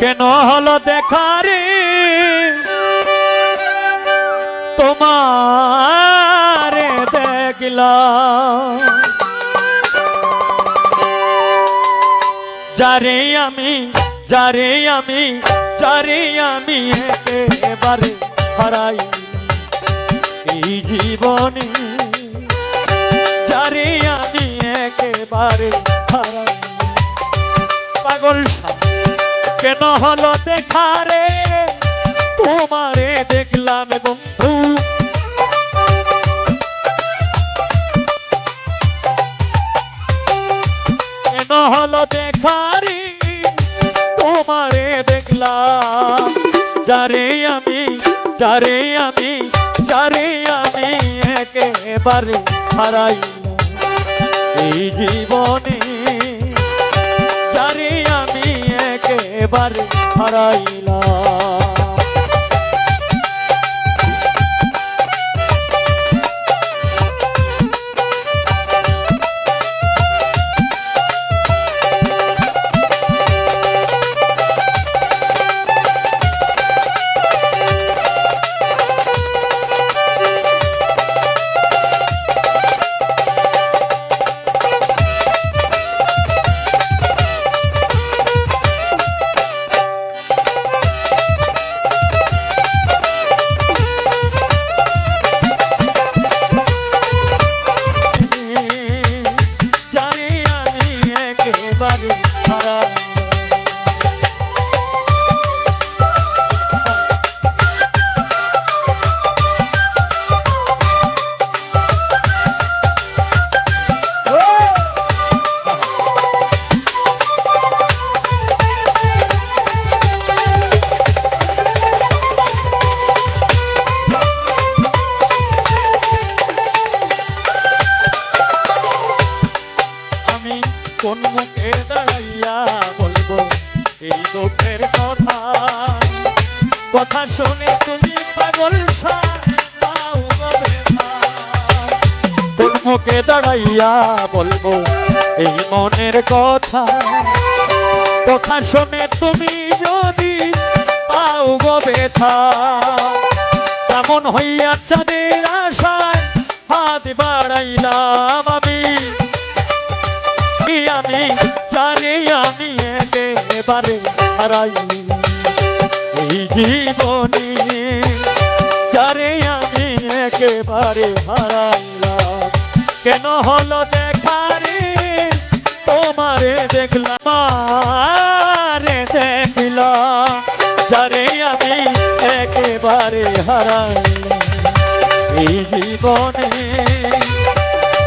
কেন হলো দেখারে? তোমার দেখলাম। যারে আমি যারে আমি যারে আমি একেবারে হারাই এই জীবনে। যারে আমি একেবারে হারাই। পাগল সাপ, কেন হলো দেখারে তোমারে দেখলাম বন্ধু। কেন হলো দেখারে তোমারে দেখলাম। যারে আমি যারে আমি যারে আমি একেবারে হারাইলাম। এই জীবনে একেবারে হারাইলাম। কোন মুখে দাঁড়াইয়া বলব, এই দুঃখের কথা। কথা শুনে তুমি পাগল। কোন মুখে দাঁড়াইয়া বলব, এই মনের কথা। কথা শুনে তুমি যদি পাও গো ব্যথা তেমন হইয়া চাঁদের আশায় হাত বাড়াইলাম আমি। আমি জানি আমি একেবারে হারাই এই জীবনে যারে আমি একেবারে হারাইলাম। কেন হলো দেখারে তোমারে দেখলাম, আরে দেখলাম। যারে আমি একেবারে হারাইলাম। এই জীবনে